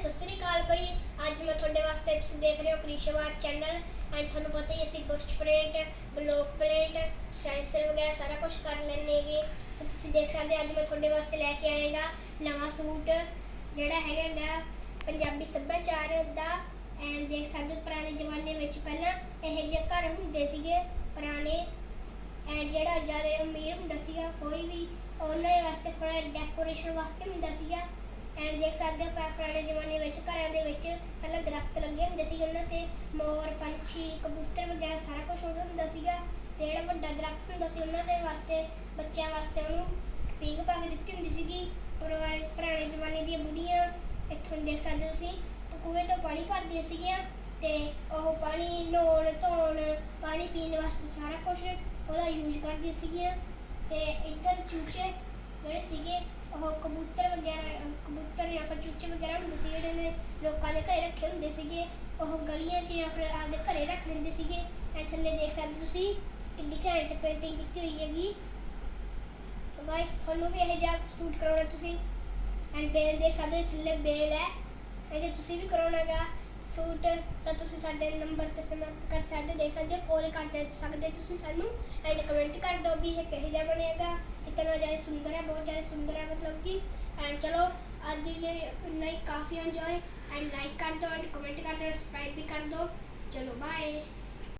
ਸਤਿ ਸ੍ਰੀ ਅਕਾਲ ਬਈ ਅੱਜ ਮੈਂ ਤੁਹਾਡੇ ਵਾਸਤੇ ਤੁਸੀਂ ਦੇਖ ਰਹੇ ਹੋ ਕ੍ਰਿਸ਼ਵਾਰ ਚੈਨਲ। ਐਂਡ ਤੁਹਾਨੂੰ ਪਤਾ ਹੀ ਅਸੀਂ ਬੁਸਟ ਪ੍ਰਿੰਟ ਬਲੌਕ ਪ੍ਰਿੰਟ ਸੈਂਸਰ ਵਗੈਰਾ ਸਾਰਾ ਕੁਝ ਕਰ ਲੈਂਦੇ ਹੈਗੇ। ਤੇ ਤੁਸੀਂ ਦੇਖ ਸਕਦੇ ਹੋ, ਅੱਜ ਮੈਂ ਤੁਹਾਡੇ ਵਾਸਤੇ ਲੈ ਕੇ ਆਏਗਾ ਨਵਾਂ ਸੂਟ, ਜਿਹੜਾ ਹੈਗਾ ਗਾ ਪੰਜਾਬੀ ਸੱਭਿਆਚਾਰ ਦਾ। ਐਂਡ ਦੇਖ ਸਕਦੇ ਹੋ, ਪੁਰਾਣੇ ਜ਼ਮਾਨੇ ਵਿੱਚ ਪਹਿਲਾਂ ਇਹ ਜਿਹੇ ਘਰ ਹੁੰਦੇ ਸੀਗੇ, ਪੁਰਾਣੇ। ਐਂਡ ਜਿਹੜਾ ਜ਼ਿਆਦਾ ਅਮੀਰ ਹੁੰਦਾ ਸੀਗਾ, ਕੋਈ ਵੀ ਉਹਨਾਂ ਦੇ ਵਾਸਤੇ ਥੋੜਾ ਡੈਕੋਰੇਸ਼ਨ ਵਾਸਤੇ ਹੁੰਦਾ ਸੀਗਾ। ਐਂਡ ਦੇਖ ਸਕਦੇ ਹੋ ਪੁਰਾ- ਪੁਰਾਣੇ ਜ਼ਮਾਨੇ ਵਿੱਚ ਘਰਾਂ ਦੇ ਵਿੱਚ ਪਹਿਲਾਂ ਦਰਖਤ ਲੱਗੇ ਹੁੰਦੇ ਸੀ ਉਹਨਾਂ ਤੇ ਮੋਰ, ਪੰਛੀ, ਕਬੂਤਰ ਵਗੈਰਾ ਸਾਰਾ ਕੁਝ ਹੁੰਦਾ ਹੁੰਦਾ ਸੀਗਾ ਤੇ ਜਿਹੜਾ ਵੱਡਾ ਦਰਖਤ ਹੁੰਦਾ ਸੀ ਉਹਨਾਂ ਦੇ ਵਾਸਤੇ, ਬੱਚਿਆਂ ਵਾਸਤੇ ਉਹਨੂੰ ਪੀਂਘ ਪਾ ਕੇ ਦਿੱਤੀ ਹੁੰਦੀ ਸੀਗੀ। ਪੁਰਾਣੇ ਪੁਰਾਣੇ ਜ਼ਮਾਨੇ ਦੀਆਂ ਬੁੜੀਆਂ ਇੱਥੋਂ ਦੇਖ ਸਕਦੇ ਹੋ ਤੁਸੀਂ ਕੂਏ ਤੋਂ ਪਾਣੀ ਭਰਦੀਆਂ ਸੀਗੀਆਂ ਤੇ ਉਹ ਪਾਣੀ ਨਹਾਉਣ, ਧੋਣ, ਪਾਣੀ ਪੀਣ ਵਾਸਤੇ ਸਾਰਾ ਕੁਝ ਉਹਦਾ ਯੂਜ਼ ਕਰਦੀਆਂ ਸੀਗੀਆਂ ਤੇ ਇੱਧਰ ਚੂਚੇ ਜਿਹੜੇ ਸੀਗੇ ਉਹ ਕਬੂਤਰ ਵਗੈਰਾ ਕਬੂਤਰ ਜਾਂ ਫਿਰ ਚੂਚੇ ਵਗੈਰਾ ਹੁੰਦੇ ਸੀ ਜਿਹੜੇ ਨੇ ਲੋਕਾਂ ਦੇ ਘਰੇ ਰੱਖੇ ਹੁੰਦੇ ਸੀਗੇ ਉਹ ਗਲੀਆਂ 'ਚ ਜਾਂ ਫਿਰ ਆਪਦੇ ਘਰੇ ਰੱਖ ਲੈਂਦੇ ਸੀਗੇ। ਐ ਥੱਲੇ ਦੇਖ ਸਕਦੇ ਤੁਸੀਂ ਕਿੰਨੀ ਘੈਂਟ ਪੇਂਟਿੰਗ ਕੀਤੀ ਹੋਈ ਹੈਗੀ। ਤਾਂ ਗਾਇਸ ਤੁਹਾਨੂੰ ਵੀ ਇਹ ਜਿਹਾ ਸੂਟ ਕਰਾਉਣਾ ਤੁਸੀਂ। ਐਂਡ ਬੇਲ ਦੇ ਸਾਡੇ ਥੱਲੇ ਬੇਲ ਹੈ। ਇਹ ਜੇ ਤੁਸੀਂ ਵੀ ਕਰਾਉਣਾਗਾ ਸੂਟ ਤਾਂ ਤੁਸੀਂ ਸਾਡੇ ਨੰਬਰ ਤੇ ਸੰਪਰਕ ਕਰ ਸਕਦੇ ਹੋ, ਦੇਖ ਸਕਦੇ ਹੋ ਕਾਲ ਕਰ ਦੇ ਸਕਦੇ ਤੁਸੀਂ ਸਾਨੂੰ। ਐਂਡ ਕਮੈਂਟ ਕਰ ਦਿਓ ਵੀ ਇਹ ਕਿਹੋ ਜਿਹਾ ਬਣੇਗਾ। ਇਤਨਾ ਜ਼ਿਆਦਾ ਸੁੰਦਰ ਹੈ, ਬਹੁਤ ਜ਼ਿਆਦਾ ਸੁੰਦਰ ਹੈ ਮਤਲਬ ਕਿ। ਐਂਡ ਚਲੋ, ਅੱਜ ਲਈ ਨਹੀਂ ਕਾਫੀ ਇੰਜੋਏ ਐਂਡ ਲਾਈਕ ਕਰ ਦਿਓ ਐਂਡ ਕਮੈਂਟ ਕਰ ਦਿਓ ਸਬਸਕ੍ਰਾਈਬ ਵੀ ਕਰ ਦਿਓ। ਚਲੋ ਬਾਏ